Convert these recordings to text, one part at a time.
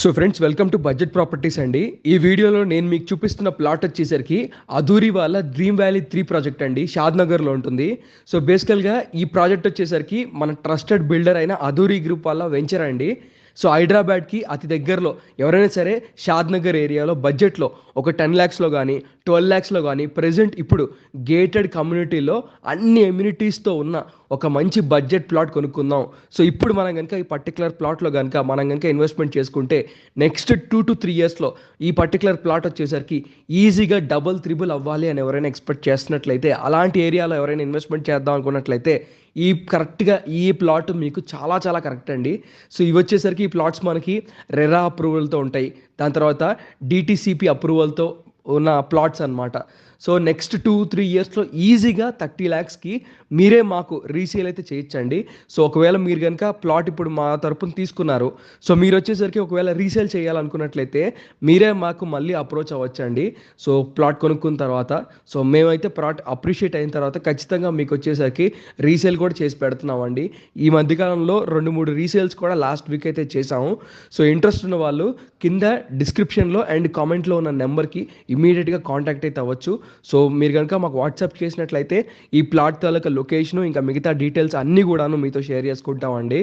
So friends welcome to budget properties అండి. ఈ వీడియోలో నేను మీకు చూపిస్తున్న ప్లాట్ వచ్చేసరికి అధూరి వాళ్ళ డ్రీమ్ వ్యాలీ త్రీ ప్రాజెక్ట్ అండి. షాద్ నగర్లో ఉంటుంది. సో బేసికల్గా ఈ ప్రాజెక్ట్ వచ్చేసరికి మన ట్రస్టెడ్ బిల్డర్ అయిన అధూరి గ్రూప్ వాళ్ళ వెంచర్ అండి. సో హైదరాబాద్కి అతి దగ్గరలో ఎవరైనా సరే షాద్ నగర్ ఏరియాలో బడ్జెట్లో ఒక టెన్ ల్యాక్స్లో కానీ ట్వెల్వ్ ల్యాక్స్లో కానీ ప్రజెంట్ ఇప్పుడు గేటెడ్ కమ్యూనిటీలో అన్ని ఎమ్యూనిటీస్తో ఉన్న ఒక మంచి బడ్జెట్ ప్లాట్ కొనుక్కుందాం. సో ఇప్పుడు మనం కనుక ఈ పర్టికులర్ ప్లాట్లో కనుక మనం కనుక ఇన్వెస్ట్మెంట్ చేసుకుంటే నెక్స్ట్ టూ టు త్రీ ఇయర్స్లో ఈ పర్టికులర్ ప్లాట్ వచ్చేసరికి ఈజీగా డబుల్ త్రిబుల్ అవ్వాలి అని ఎవరైనా ఎక్స్పెక్ట్ చేస్తున్నట్లయితే అలాంటి ఏరియాలో ఎవరైనా ఇన్వెస్ట్మెంట్ చేద్దాం అనుకున్నట్లయితే ఈ కరెక్ట్గా ఈ ప్లాట్ మీకు చాలా చాలా కరెక్ట్ అండి. సో ఇవి వచ్చేసరికి ఈ ప్లాట్స్ మనకి రెరా అప్రూవల్తో ఉంటాయి. దాని తర్వాత డిటీసీపీ అప్రూవల్తో ఉన్న ప్లాట్స్ అన్నమాట. సో నెక్స్ట్ టూ త్రీ ఇయర్స్లో ఈజీగా థర్టీ ల్యాక్స్కి మీరే మాకు రీసేల్ అయితే చేయించండి. సో ఒకవేళ మీరు కనుక ప్లాట్ ఇప్పుడు మా తరపున తీసుకున్నారు. సో మీరు వచ్చేసరికి ఒకవేళ రీసేల్ చేయాలనుకున్నట్లయితే మీరే మాకు మళ్ళీ అప్రోచ్ అవ్వచ్చండి. సో ప్లాట్ కొనుక్కున్న తర్వాత సో మేమైతే ప్లాట్ అప్రిషియేట్ అయిన తర్వాత ఖచ్చితంగా మీకు వచ్చేసరికి రీసేల్ కూడా చేసి పెడుతున్నామండి. ఈ మధ్యకాలంలో రెండు మూడు రీసేల్స్ కూడా లాస్ట్ వీక్ అయితే చేసాము సో ఇంట్రెస్ట్ ఉన్న వాళ్ళు కింద డిస్క్రిప్షన్లో అండ్ కామెంట్లో ఉన్న నెంబర్కి ఇమీడియట్గా కాంటాక్ట్ అయితే అవ్వచ్చు. సో మీరు కనుక మాకు వాట్సాప్ చేసినట్లయితే ఈ ప్లాట్ తాలూకా లొకేషను ఇంకా మిగతా డీటెయిల్స్ అన్నీ కూడాను మీతో షేర్ చేసుకుంటామండి.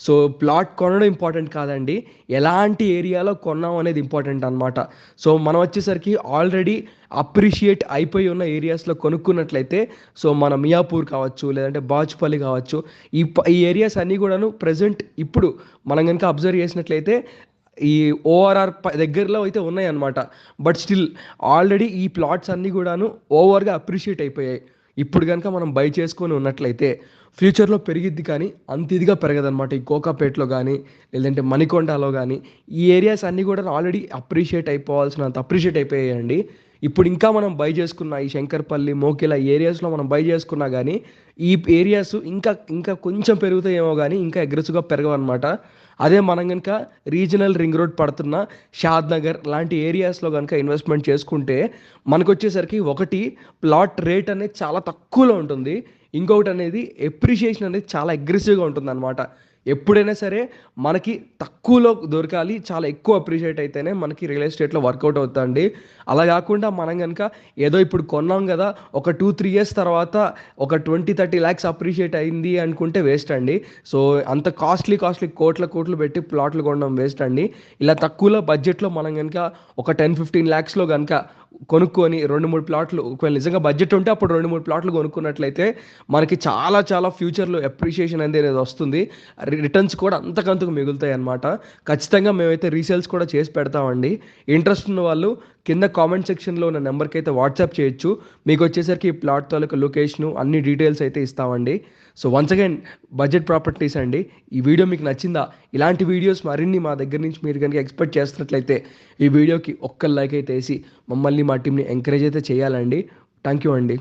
సో ప్లాట్ కొనడం ఇంపార్టెంట్ కాదండి. ఎలాంటి ఏరియాలో కొన్నాం అనేది ఇంపార్టెంట్ అనమాట సో మనం వచ్చేసరికి ఆల్రెడీ అప్రిషియేట్ అయిపోయి ఉన్న ఏరియాస్లో కొనుక్కున్నట్లయితే సో మన మియాపూర్ కావచ్చు లేదంటే బాజ్పల్లి కావచ్చు ఈ ఈ ఏరియాస్ అన్నీ కూడాను ప్రజెంట్ ఇప్పుడు మనం కనుక అబ్జర్వ్ చేసినట్లయితే ఈ ఓఆర్ఆర్ దగ్గరలో అయితే ఉన్నాయి అనమాట బట్ స్టిల్ ఆల్రెడీ ఈ ప్లాట్స్ అన్నీ కూడాను ఓవర్గా అప్రిషియేట్ అయిపోయాయి. ఇప్పుడు కనుక మనం బై చేసుకొని ఉన్నట్లయితే ఫ్యూచర్లో పెరిగిద్ది కానీ అంత ఇదిగా పెరగదనమాట ఈ కోకాపేటలో కానీ లేదంటే మణికొండలో కానీ ఈ ఏరియాస్ అన్నీ కూడా ఆల్రెడీ అప్రిషియేట్ అయిపోవాల్సినంత అప్రిషియేట్ అయిపోయాయండి. ఇప్పుడు ఇంకా మనం బై చేసుకున్న ఈ శంకర్పల్లి మోకిల ఏరియాస్లో మనం బై చేసుకున్నా కానీ ఈ ఏరియాస్ ఇంకా ఇంకా కొంచెం పెరుగుతాయేమో కానీ ఇంకా అగ్రెసివ్గా పెరగవన్నమాట. అదే మనం కనుక రీజనల్ రింగ్ రోడ్ పడుతున్న షాద్ నగర్ లాంటి ఏరియాస్లో కనుక ఇన్వెస్ట్మెంట్ చేసుకుంటే మనకు వచ్చేసరికి ఒకటి ప్లాట్ రేట్ అనేది చాలా తక్కువలో ఉంటుంది. ఇంకొకటి అనేది ఎప్రిషియేషన్ అనేది చాలా అగ్రెసివ్గా ఉంటుంది అనమాట ఎప్పుడైనా సరే మనకి తక్కువలో దొరకాలి చాలా ఎక్కువ అప్రిషియేట్ అయితేనే మనకి రియల్ ఎస్టేట్లో వర్కౌట్ అవుతుంది. అలా కాకుండా మనం కనుక ఏదో ఇప్పుడు కొన్నాం కదా ఒక టూ త్రీ ఇయర్స్ తర్వాత ఒక ట్వంటీ థర్టీ ల్యాక్స్ అప్రిషియేట్ అయింది అనుకుంటే వేస్ట్ అండి. సో అంత కాస్ట్లీ కాస్ట్లీ కోట్ల కోట్లు పెట్టి ప్లాట్లు కొనడం వేస్ట్ అండి. ఇలా తక్కువలో బడ్జెట్లో మనం కనుక ఒక టెన్ ఫిఫ్టీన్ ల్యాక్స్లో కనుక కొనుక్కొని రెండు మూడు ప్లాట్లు ఒకవేళ నిజంగా బడ్జెట్ ఉంటే అప్పుడు రెండు మూడు ప్లాట్లు కొనుక్కున్నట్లయితే మనకి చాలా చాలా ఫ్యూచర్లో అప్రిషియేషన్ అనేది వస్తుంది. రిటర్న్స్ కూడా అంతకంతకు మిగులుతాయి అనమాట ఖచ్చితంగా మేమైతే రీసేల్స్ కూడా చేసి పెడతామండి. ఇంట్రెస్ట్ ఉన్న వాళ్ళు కింద కామెంట్ సెక్షన్లో ఉన్న నెంబర్కి అయితే వాట్సాప్ చేయొచ్చు. మీకు వచ్చేసరికి ఈ ప్లాట్ తాలూకా లొకేషను అన్ని డీటెయిల్స్ అయితే ఇస్తామండి. So once again budget properties అండి. ఈ వీడియో మీకు నచ్చిందా? ఇలాంటి వీడియోస్ మరిన్ని మా దగ్గర నుంచి మీరు కనుక ఎక్స్పెక్ట్ చేస్తున్నట్లయితే ఈ వీడియోకి ఒక్క లైక్ అయితే వేసి మమ్మల్ని మా టీంని ఎంకరేజ్ అయితే చేయాలండి. థ్యాంక్ యూ అండి.